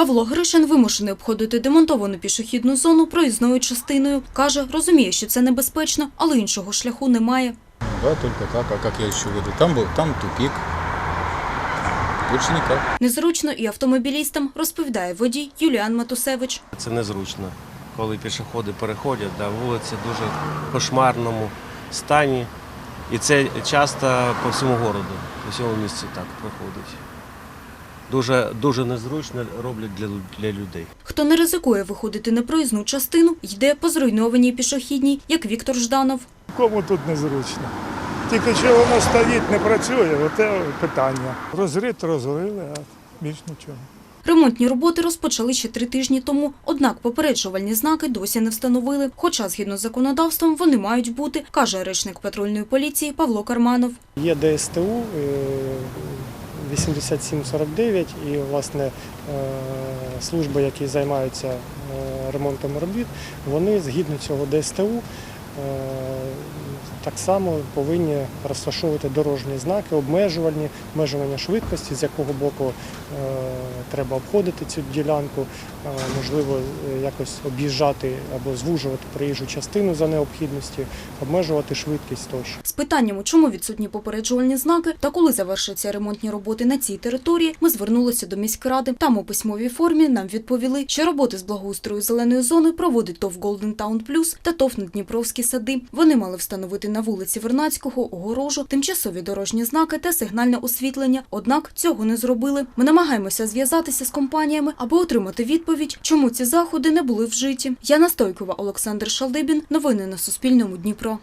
Павло Гришин вимушений обходити демонтовану пішохідну зону проїзною частиною. Каже, розуміє, що це небезпечно, але іншого шляху немає. Да, только так. А как я еще веду? Там был, там тупик. Больше никак. Незручно і автомобілістам розповідає водій Юліан Матусевич. Це незручно, коли пішоходи переходять, да, вулиці дуже в кошмарному стані. І це часто по всьому городу, по всьому місті так проходить. Дуже, дуже незручно роблять для, для людей. Хто не ризикує виходити на проїзну частину, йде по зруйнованій пішохідній, як Віктор Жданов. Кому тут незручно? Тільки що воно стоїть, не працює, оте питання. Розрит розрили, а більш нічого. Ремонтні роботи розпочали ще три тижні тому, однак попереджувальні знаки досі не встановили. Хоча, згідно з законодавством, вони мають бути, каже речник патрульної поліції Павло Карманов. Є ДСТУ е, 8749 і власне е, служби, які займаються е, ремонтом робіт, вони згідно цього ДСТУ е, так само повинні розташовувати дорожні знаки, обмежувальні, обмежування швидкості, з якого боку е, треба обходити цю ділянку, е, можливо, е, якось об'їжджати або звужувати проїжджу частину за необхідності, обмежувати швидкість тощо. З питанням, чому відсутні попереджувальні знаки та коли завершаться ремонтні роботи на цій території, ми звернулися до міськради. Там у письмовій формі нам відповіли, що роботи з благоустрою зеленої зони проводить ТОВ Golden Town Plus та ТОВ Надніпровські сади. Вони мали встановити на вулиці Вернацького огорожу, тимчасові дорожні знаки та сигнальне освітлення. Однак цього не зробили. Ми намагаємося зв'язатися з компаніями, аби отримати відповідь, чому ці заходи не були вжиті. Яна Стойкова, Олександр Шалдибін. Новини на Суспільному Дніпро.